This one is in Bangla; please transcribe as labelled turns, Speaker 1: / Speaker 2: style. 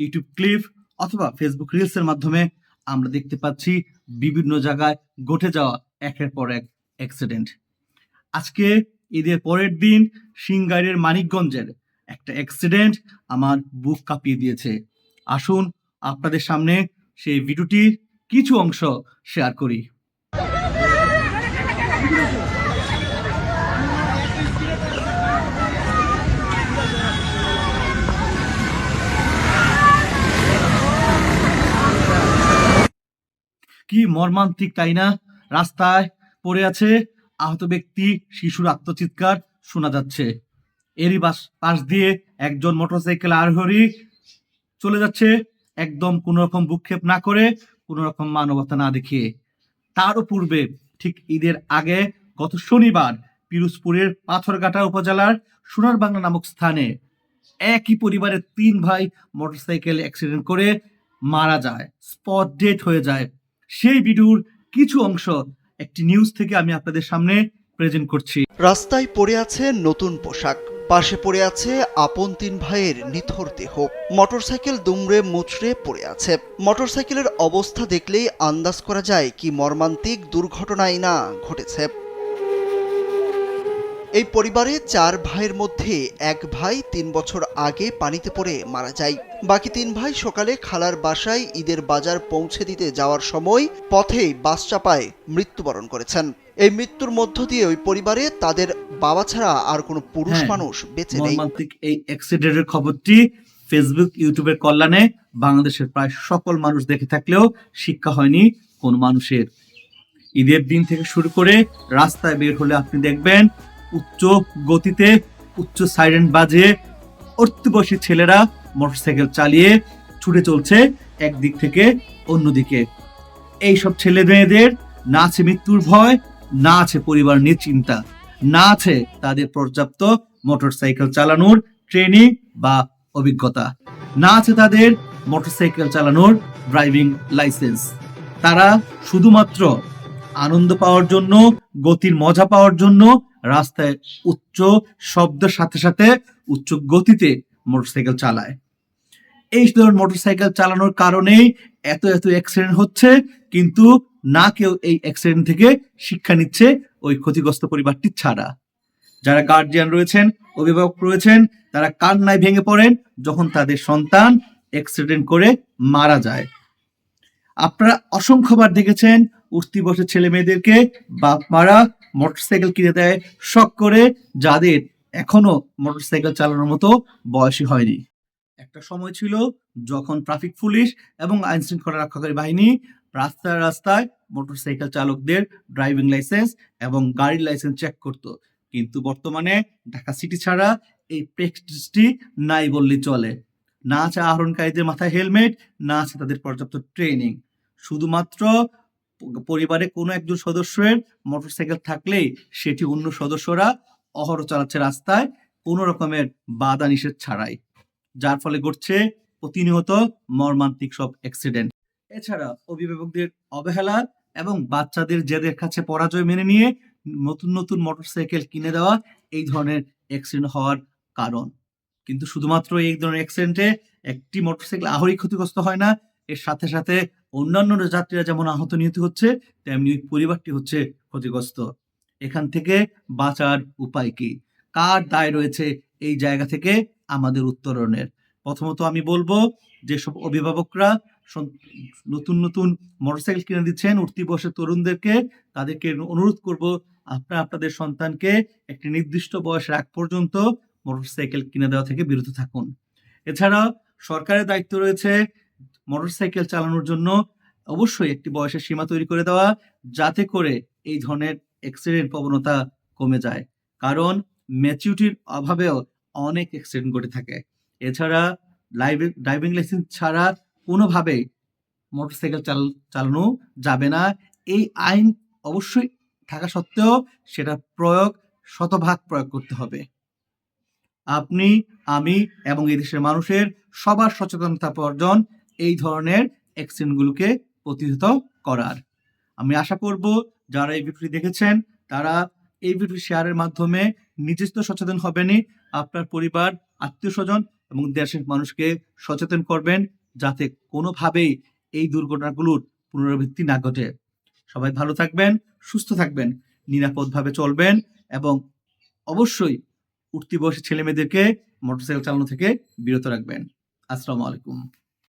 Speaker 1: ইউটিউব ক্লিপ অথবা ফেসবুক রিলসের মাধ্যমে আমরা দেখতে পাচ্ছি বিভিন্ন জায়গায় ঘটে যাওয়া একের পর এক অ্যাক্সিডেন্ট আজকে ঈদের পরের দিন সিংগাইরের মানিকগঞ্জের একটা অ্যাক্সিডেন্ট আমার বুক কাঁপিয়ে দিয়েছে। আসুন আপনাদের সামনে সেই ভিডিওটির কিছু অংশ শেয়ার করি। কি মর্মান্তিক, তাই না? রাস্তায় পড়ে আছে আহত ব্যক্তি, শিশুর আত্মচিৎকার শোনা যাচ্ছে। এরই পাশ দিয়ে একজন মোটরসাইকেল আরোহী চলে যাচ্ছে, একদম কোনো রকম ভূক্ষেপ না করে কোনো রকম মানবতা না দেখিয়ে। তারও পূর্বে, ঠিক ঈদের আগে, গত শনিবার, পিরুজপুরের পাথরঘাটা উপজেলার সোনার বাংলা নামক স্থানে একই পরিবারের তিন ভাই মোটরসাইকেল অ্যাক্সিডেন্ট করে মারা যায়, স্পট ডেট হয়ে যায় সেই ভিডিওর কিছু অংশ একটি নিউজ থেকে আমি আপনাদের সামনে প্রেজেন্ট করছি।
Speaker 2: রাস্তায় পড়ে আছে নতুন পোশাক, পাশে পড়ে আছে আপন তিন ভাইয়ের নিথর দেহ। মোটরসাইকেল দুমড়ে মুচড়ে পড়ে আছে। মোটরসাইকেলের অবস্থা দেখলেই আন্দাজ করা যায় কি মর্মান্তিক দুর্ঘটনাই না ঘটেছে। এই পরিবারে চার ভাইয়ের মধ্যে এক ভাই তিন বছর আগে পানিতে পড়ে মারা যায়। বাকি তিন ভাই সকালে খালার বাসায় ঈদের বাজার পৌঁছে দিতে যাওয়ার সময় পথে বাস চাপায় মৃত্যুবরণ করেছেন। এই মৃত্যুর মধ্য দিয়ে ওই পরিবারে তাদের বাবা ছাড়া আর কোনো পুরুষ
Speaker 1: হ্যাঁ,
Speaker 2: মানুষ বেঁচে নেই।
Speaker 1: এই অ্যাক্সিডেন্টের খবরটি ফেসবুক ইউটিউবের কল্যাণে বাংলাদেশের প্রায় সকল মানুষ দেখে থাকলেও শিক্ষা হয়নি কোন মানুষের। ঈদের দিন থেকে শুরু করে রাস্তায় বের হলে আপনি দেখবেন উচ্চ গতিতে উচ্চ সাইরেন বাজে অর্থবসী ছেলেরা মোটরসাইকেল চালিয়ে ছুটে চলছে একদিক থেকে অন্যদিকে। এইসব ছেলে মেয়েদের না আছে মৃত্যুর ভয়, না আছে পরিবার নিয়ে চিন্তা, না আছে তাদের পর্যাপ্ত মোটরসাইকেল চালানোর ট্রেনিং বা অভিজ্ঞতা, না আছে তাদের মোটরসাইকেল চালানোর ড্রাইভিং লাইসেন্স। তারা শুধুমাত্র আনন্দ পাওয়ার জন্য, গতির মজা পাওয়ার জন্য রাস্তায় উচ্চ শব্দের সাথে সাথে উচ্চ গতিতে মোটরসাইকেল চালায়। এই ধরনের মোটরসাইকেল চালানোর কারণেই এত এত অ্যাক্সিডেন্ট হচ্ছে, কিন্তু না কেউ এই অ্যাক্সিডেন্ট থেকে শিক্ষা নিচ্ছে ওই ক্ষতিগ্রস্ত পরিবারটি ছাড়া। যারা গার্জিয়ান রয়েছেন, অভিভাবক রয়েছেন, তারা কান্নায় ভেঙে পড়েন যখন তাদের সন্তান অ্যাক্সিডেন্ট করে মারা যায়। আপনারা অসংখ্যবার দেখেছেন উঠতি বসে ছেলে মেয়েদেরকে বাপ মারা মোটরসাইকেল কিনে দেয়, শখ করে, যাদের এখনও মোটরসাইকেল চালানোর মতো বয়সী হয়নি। একটা সময় ছিল যখন ট্রাফিক পুলিশ এবং আইন শৃঙ্খলা রক্ষাকারী বাহিনী রাস্তায় রাস্তায় মোটরসাইকেল চালকদের ড্রাইভিং লাইসেন্স এবং গাড়ির লাইসেন্স চেক করত। কিন্তু বর্তমানে ঢাকা সিটি ছাড়া এই প্র্যাকটিসটি নাই বললেই চলে। না আছে আহরণকারীদের মাথায় হেলমেট না আছে তাদের পর্যাপ্ত ট্রেনিং শুধুমাত্র পরিবারে কোনো একজন সদস্যের মোটরসাইকেল থাকলেই সেটি অন্য সদস্যরা অহরহ চালাচ্ছে রাস্তায় কোনো রকমের বাধা নিষেধ ছাড়াই। যার ফলে ঘটছে প্রতিনিয়ত মর্মান্তিক সব অ্যাক্সিডেন্ট এছাড়া অভিভাবকদের অবহেলা এবং বাচ্চাদের জেদের কাছে পরাজয় মেনে নিয়ে নতুন নতুন মোটরসাইকেল কিনে দেওয়া এই ধরনের অ্যাক্সিডেন্ট হওয়ার কারণ। কিন্তু শুধুমাত্র এই ধরনের অ্যাক্সিডেন্টে একটি মোটরসাইকেল আহরি ক্ষতিগ্রস্ত হয় না, এর সাথে সাথে অন্যান্য যাত্রীরা যেমন আহত নিহত হচ্ছে, তেমনি পরিবারটি হচ্ছে ক্ষতিগ্রস্ত। এখান থেকে বাঁচার উপায় কি? কার দায় রয়েছে এই জায়গা থেকে আমাদের উত্তরণের? প্রথমত আমি বলব, যেসব অভিভাবকরা নতুন নতুন মোটরসাইকেল কিনে দিচ্ছেন উঠতি বয়সের তরুণদেরকে, তাদেরকে অনুরোধ করব, আপনারা আপনাদের সন্তানকে একটি নির্দিষ্ট বয়সের আগ পর্যন্ত মোটরসাইকেল কিনে দেওয়া থেকে বিরত থাকুন। এছাড়া সরকারের দায়িত্ব রয়েছে মোটরসাইকেল চালানোর জন্য অবশ্যই একটি বয়সের সীমা তৈরি করে দেওয়া, যাতে করে এই ধরনের অ্যাক্সিডেন্ট প্রবণতা কমে যায়। কারণ ম্যাচিউরিটির অভাবেও অনেক অ্যাক্সিডেন্ট ঘটে থাকে। এছাড়া ড্রাইভিং লাইসেন্স ছাড়া কোনোভাবেই মোটরসাইকেল চাল- চালানো যাবে না। এই আইন অবশ্যই থাকা সত্ত্বেও সেটা প্রয়োগ, শতভাগ প্রয়োগ করতে হবে। আপনি, আমি এবং এই দেশের মানুষের সবার সচেতনতা প্রয়োজন এই ধরনের অ্যাক্সিডেন্টগুলোকে প্রতিহত করার। আমি আশা করব যারা এই ভিডিওটি দেখেছেন, তারা এই ভিডিও শেয়ারের মাধ্যমে নিজে তো সচেতন হবেনই, আপনার পরিবার আত্মীয় স্বজন এবং দেশের মানুষকে সচেতন করবেন যাতে কোনোভাবেই এই দুর্ঘটনাগুলোর পুনরাবৃত্তি না ঘটে। সবাই ভালো থাকবেন, সুস্থ থাকবেন, নিরাপদভাবে চলবেন এবং অবশ্যই উঠতি বয়সী ছেলেমেয়েদেরকে মোটরসাইকেল চালানো থেকে বিরত রাখবেন। আসসালামু আলাইকুম।